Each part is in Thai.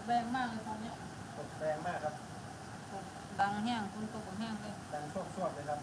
กแรงมากเลยตอนเนี้ยตกแรงมากครับ ตกดังแห้งฝนตกแห้งเลย ดังโชคชวดเลยครับ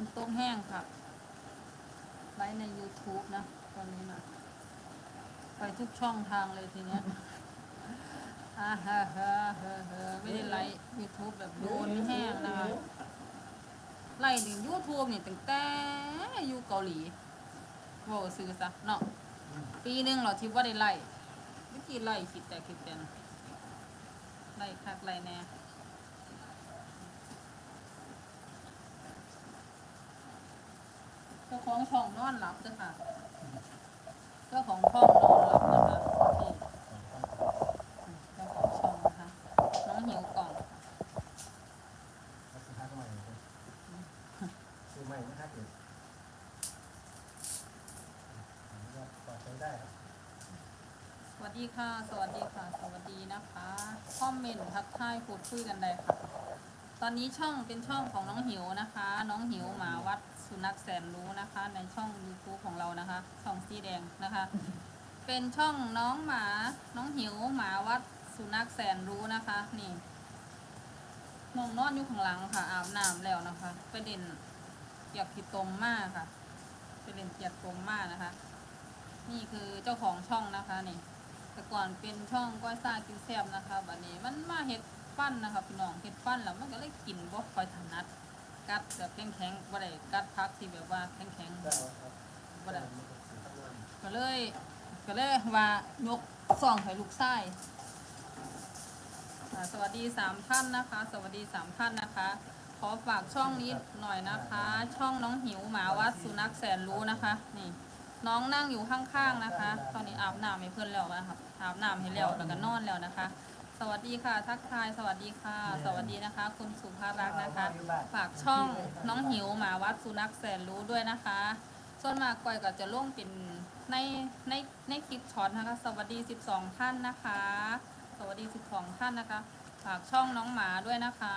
ฝนตกแห้งค่ะไลฟ์ใน YouTube นะตอนนี้นะไปทุกช่องทางเลยทีเนี้ยอ่าฮะฮะฮะฮะไม่ได้ไลฟ์ YouTube แบบโดนแห้งนะคะไล่ถึง YouTube นี่ตั้งแต่อยู่เกาหลีโว้ซื้อซะเนาะปีหนึ่งเราทิพว่าได้ไล่เมื่อกี้ไล่คิดแต่คิดแต่ไล่คักไล่แน่ เจ้าของช่องนอนหลับจ้ะค่ะเจ้าของช่องนอนหลับนะคะนี่เจ้าของช่องนะคะน้องหิวกล่องซื้อฮักใหม่เลยซื้อใหม่ไม่ฮักเลยอันนี้ก็ปลอดใช้ได้ครับสวัสดีค่ะ สวัสดีค่ะ สวัสดีนะคะคอมเมนต์ทักทายพูดคุยกันได้ค่ะ ตอนนี้ช่องเป็นช่องของน้องหิวนะคะ น้องหิวหมาวัด สุนัขแสนรู้นะคะ ในช่อง YouTube ของเรานะคะ ช่องสีแดงนะคะ เป็นช่องน้องหมา น้องหิวหมาวัดสุนัขแสนรู้นะคะนี่น้องนอนอยู่ข้างหลังค่ะ อาบน้ำแล้วนะคะไปเด่นเกียกขีดตมมากค่ะไปเด่นเกียกตมมากนะคะ นี่คือเจ้าของช่องนะคะนี่แต่ก่อนเป็นช่องก้อยซ่ากินแซบนะคะบัดนี้มันมาเห็ดฟันนะคะพี่น้องเห็ดฟันแล้วมันก็เลยกินบ่ค่อยถนัด กัดแบบแข็งๆบ่ได้กัดพักที่แบบว่าแข็งๆได้ครับบ่ได้ก็เลยก็เลยว่ายกส่องให้ลูกไส้สวัสดีสามท่านนะคะ สวัสดีสามท่านนะคะ ขอฝากช่องนี้หน่อยนะคะ ช่องน้องหิวหมาวัดสุนัขแสนรู้นะคะ นี่น้องนั่งอยู่ข้างๆนะคะ ตอนนี้อาบน้ำให้เพื่อนแล้วนะคะอาบน้ำให้แล้วแล้วก็นอนแล้วนะคะ สวัสดีค่ะ ทักทายสวัสดีค่ะ สวัสดีนะคะ คุณสุภารักษ์นะคะ ฝากช่องน้องหิวหมาวัดสุนัขแสนรู้ด้วยนะคะ ส่วนมากก่อยก็จะลงเป็นในในในคลิปช็อตนะคะ สวัสดี 12 ท่านนะคะ สวัสดี 12 ท่านนะคะ ฝากช่องน้องหมาด้วยนะคะ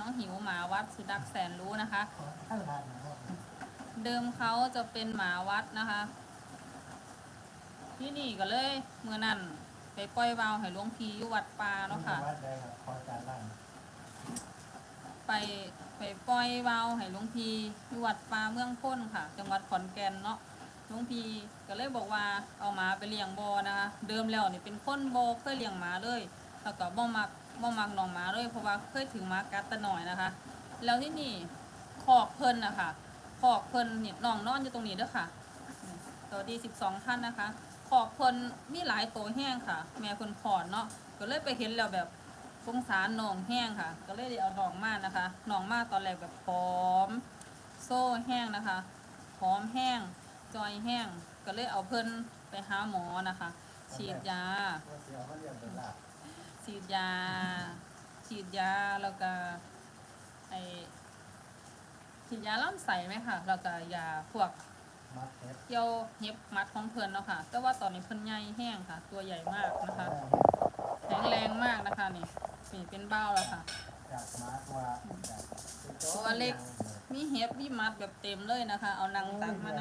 น้องหิวหมาวัดสุนัขแสนรู้นะคะท่านประธานนะครับเดิมเขาจะเป็นหมาวัดนะคะ ที่นี่ก็เลยเมื่อนั้น ไปปล่อยวาวให้หลวงพีอยู่วัดป่าเนาะค่ะ วัดได้ครับคอจานล่างไปไปปล่อยวาวให้หลวงพีอยู่วัดป่าเมืองพ้นค่ะ จังหวัดขอนแก่นเนาะหลวงพีก็เลยบอกว่าเอาหมาไปเลี้ยงบอนะคะเดิมแล้วนี่เป็นคนบอเคยเลี้ยงหมาเลยแล้วก็บ่มักบ่มักน้องหมาเลยเพราะว่าเคยถึงหมากัดตะหน่อยนะคะ แล้วที่นี่คอกเพิ่นนะคะคอกเพิ่นนี่น้องนอนอยู่ตรงนี้เด้อค่ะนี่สวัสดี12ท่านนะคะ คอกเพิ่นมีหลายตัวแห้งค่ะ แม่เพิ่นขอดเนาะก็เลยไปเห็นแล้วแบบสงสารหนองแห้งค่ะ ก็เลยได้เอาหนองมานะคะหนองมาตอนแรกแบบพร้อม โซ่แห้งนะคะพร้อมแห้งจอยแห้ง ก็เลยเอาเพิ่นไปหาหมอนะคะ ฉีดยา เสียวเขาเรียกเป็นลาบฉีดยา ฉีดยาแล้วก็ไอฉีดยาล่ำใสไหมค่ะแล้วก็ยาพวก มัดเทปเกี่ยวเห็บมัดของเพิ่นเนาะค่ะ แต่ว่าตอนนี้เพิ่นใหญ่แห้งค่ะ ตัวใหญ่มากนะคะ แข็งแรงมากนะคะนี่นี่เป็นเบ้าแล้วค่ะ จากมาร์กว่าจากตัวเล็ก มีเห็บมีมัดแบบเต็มเลยนะคะ เอานางตักมาน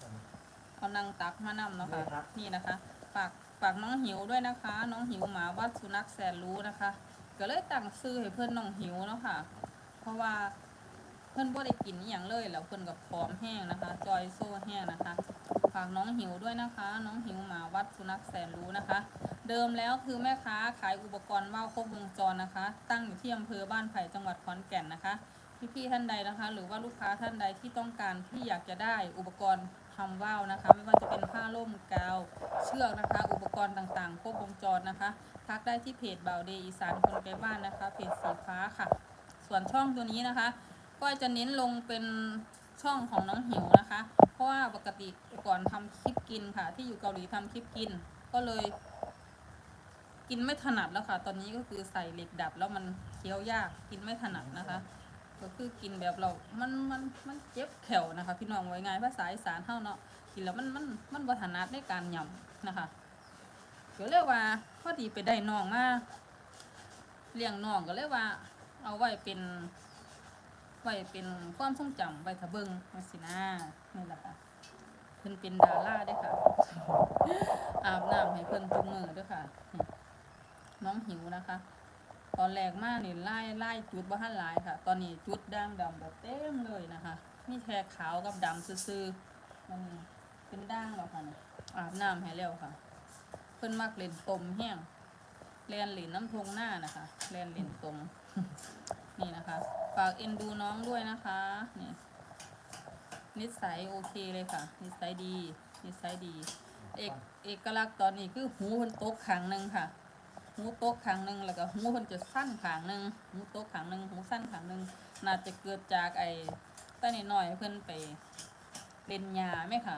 ำเอานางตักมานำเนาะค่ะ นี่นะคะฝากฝากน้องหิวด้วยนะคะ น้องหิวหมาวัดสุนัขแสนรู้นะคะ ก็เลยตั้งซื้อให้เพื่อนน้องหิวเนาะค่ะ เพราะว่า เพื่อนบ่ได้กินอหย่างเลยแล้วเพื่อนกับพร้อมแห้งนะคะ จอยโซ่แห้งนะคะฝากน้องหิวด้วยนะคะ น้องหิวหมาวัดสุนัขแสนรู้นะคะ เดิมแล้วคือแม่ค้าขายอุปกรณ์ว่าวครบวงจรนะคะ ตั้งอยู่ที่อำเภอบ้านไผ่จังหวัดขอนแก่นนะคะพี่ๆท่านใดนะคะ หรือว่าลูกค้าท่านใดที่ต้องการที่อยากจะได้อุปกรณ์ทำว่าวนะคะ ไม่ว่าจะเป็นผ้าล่มกาว เชือกนะคะ อุปกรณ์ต่างๆครบวงจรนะคะ ทักได้ที่เพจเบาเดอีสานคนไกลบ้านนะคะเพจสีฟ้าค่ะ ส่วนช่องตัวนี้นะคะ ก็จะเน้นลงเป็นช่องของน้องหิวนะคะ เพราะว่าปกติก่อนทำคลิปกินค่ะ ที่อยู่เกาหลีทำคลิปกิน ก็เลย กินไม่ถนัดแล้วค่ะ ตอนนี้ก็คือใส่เหล็กดัดแล้วมันเคี้ยวยากกินไม่ถนัดนะคะ ก็คือกินแบบเรา มันมันมันเจ็บแขวนะคะ พี่น้องไว้ไงภาษาอีสานเท่าเนาะกินแล้วมันมันมันบัถนัดในการยำนะคะเดี๋ยวเรียกว่าพอดีไปได้น้องมาเลี้ยงน้องก็เรียกว่า เอาไว้เป็น ไว้เป็นความทรงจำไว้ถ้าเบิ่งมาสินะนี่แหละค่ะเพิ่นเป็นดาราด้วยค่ะ อาบน้ำให้เพิ่นทุกมือด้วยค่ะ น้องหิวนะคะ ตอนแรกมากนี่ไล่ไล่จุดบ่ทันหลายค่ะ ตอนนี้จุดด่างดำแบบเต็มเลยนะคะมีแค่ขาวกับดำซื่อๆมันเป็นด่างแล้วค่ะอาบน้ำให้แล้วค่ะ เพิ่นมักเล่นตมแห้งเล่นเหรียญน้ำทงหน้านะคะเล่นเหรียญตม นี่นะคะ ฝากเอ็นดูน้องด้วยนะคะ นี่ นิสัยโอเคเลยค่ะ นิสัยดี นิสัยดี เอกเอกลักษณ์ตอนนี้คือหูเพิ่นตขางหนึ่งค่ะ หูโต๊ะขางหนึ่งแล้วก็หูเพิ่นจะสั้นขางหนึ่งหูโต๊ะขางหนึ่งหูสั้นขางหนึ่งน่าจะเกิดจากไอ้ต้นน้อยเพิ่นไปเล่นยาไหมค่ะ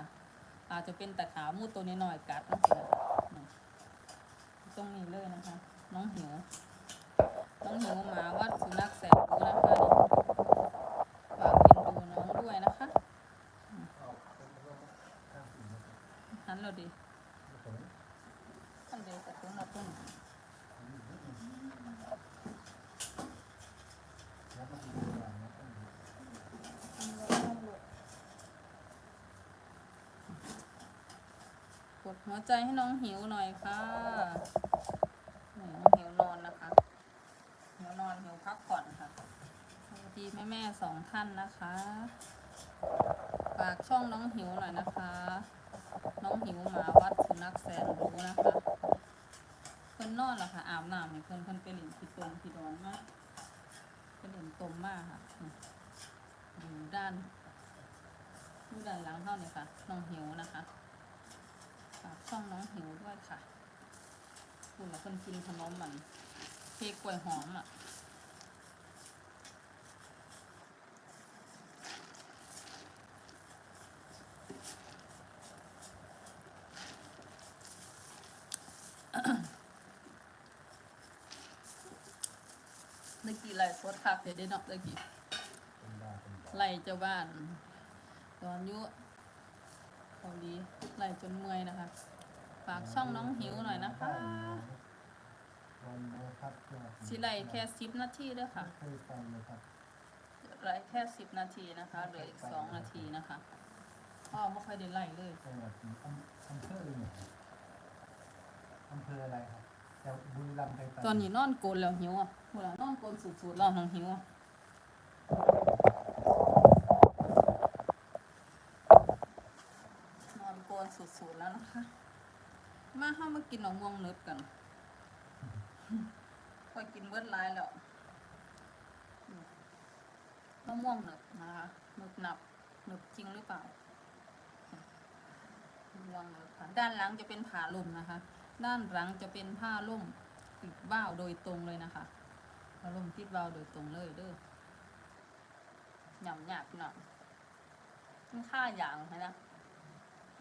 อาจจะเป็นตะขามูตัวน้อยกัดตรงนี้เลยนะคะ น้องหิว น้องหิวหมาวัดสุนัขแสนรู้นะคะฝากกินดูน้องด้วยนะคะเอานเรื่องข้างสี่นะครับหันเราดีผมท่านเดียวกับตัวเราต้นแล้วก็มีอย่างนะครับกดหัวใจให้น้องหิวหน่อยค่ะนี่น้องหิวนอนนะคะ หิวน อนหิวพักผ่อนค่ะ สวัสดีแม่แม่สองท่านนะคะ ฝากช่องน้องหิวหน่อยนะคะ น้องหิวหมาวัดสุนัขแสนรู้นะคะ เพิ่นนอนแล้วค่ะอาบน้ำให้เพิ่นเพิ่นไปเล่นที่ตรงที่ดอนมากไปเล่นตมมากค่ะอยู่ด้านอยู่ด้านหลังเท่านี้ค่ะ น้องหิวนะคะฝากช่องน้องหิวด้วยค่ะคุณละคนกินขนมมันเค้กกล้วยหอมอะ เมื่อกี้ไล่สดคักเดี๋ยวได้เนาะเมื่อกี้เป็นบ้าเป็นบ้าไล่เจ้าบ้าน ตอนยุเกาหลีไล่จนเมื่อยนะคะ ฝากช่องน้องหิวหน่อยนะคะสิไล่แค่สิบนาทีเด้อค่ะไล่แค่สิบนาทีนะคะเหลืออีกสองนาทีนะคะพ่อไม่ค่อยได้ไล่เลยอำเภอเนี่ยอำเภออะไรครับ แต่บุรีรัมย์เคยไปตอนนี้นอนโกนแล้วหิวอะเวลานอนโกนสุดๆแล้วน้องหิวอะนอนโกนสุดๆแล้วนะคะ มาเข้ามากินหนองม่วงเนิบกันพอยกินเบิดหลายแล้วมะม่วงเนิบนะคะเนิบหนับเนิบจริงหรือเปล่าม่วงเนิบค่ะด้านหลังจะเป็นผาล่มนะคะ ด้านหลังจะเป็นผ้าล่มติดว่าวโดยตรงเลยนะคะผ้าล่มติดว่าวโดยตรงเลยเด้อหยำหยาบพี่น้องมันค่าอย่างใช่นะ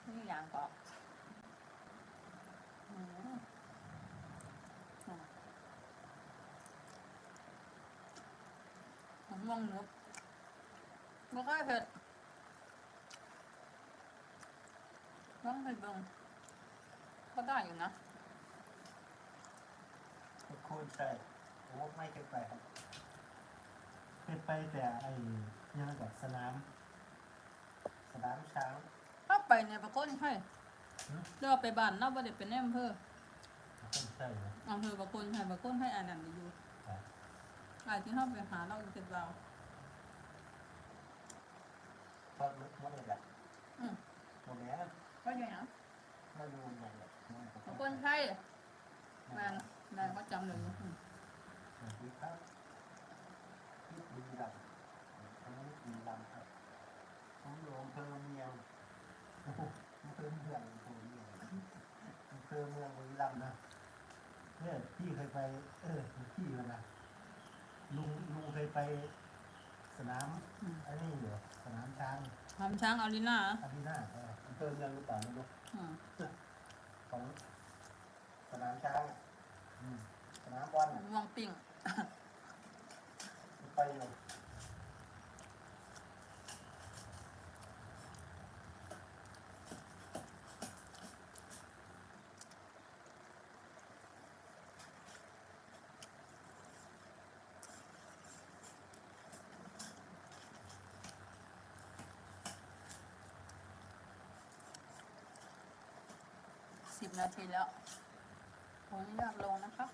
นี่อย่างก็อืมอะมม่วงนุบไม่ค่อยเผ็ดน้องเผ็ดเบงก็ได้อยู่นะ คนใช่โอ้ไม่เคยไปครับเคยไปแต่ไอ้ยังกับสนาม สนามช้างถ้าไปเนี่ยปะก้นให้หือเลือกไปบ้านเราบ่ได้เป็นในอำเภอคนใช่เหรออำเภอปะก้นให้ปะก้นให้อ่านนั่นอยู่ครับอาจจะเข้าไปหาเราอีกเจ็ดเราเพราะรถรถอะไรแหละอืมหมดแล้วก็อย่างนั้นไม่รู้ไงแหละปะก้นให้แมนแมนก็ จำเลยอืมสวัสดีครับที่บุรีรัมย์อันนี้บุรีรัมย์ครับผมอยู่อำเภอเมียงโอ้โหอำเภอเมืองผมอำเภอเมืองบุรีรัมย์นะเนี่ยพี่เคยไป เออพี่มันนะลุงลุงเคยไป สนามอืมอันนี้อยู่สนามช้างทำช้างอารีนาอารีนาเอออำเภอเมืองหรือเปล่าไม่รู้อืมของสนามช้างอะอืมส นามบอลน่ะม่วงปิ้งไปอยู่สิบนาทีแล้วผมอนุญาตลงนะครับ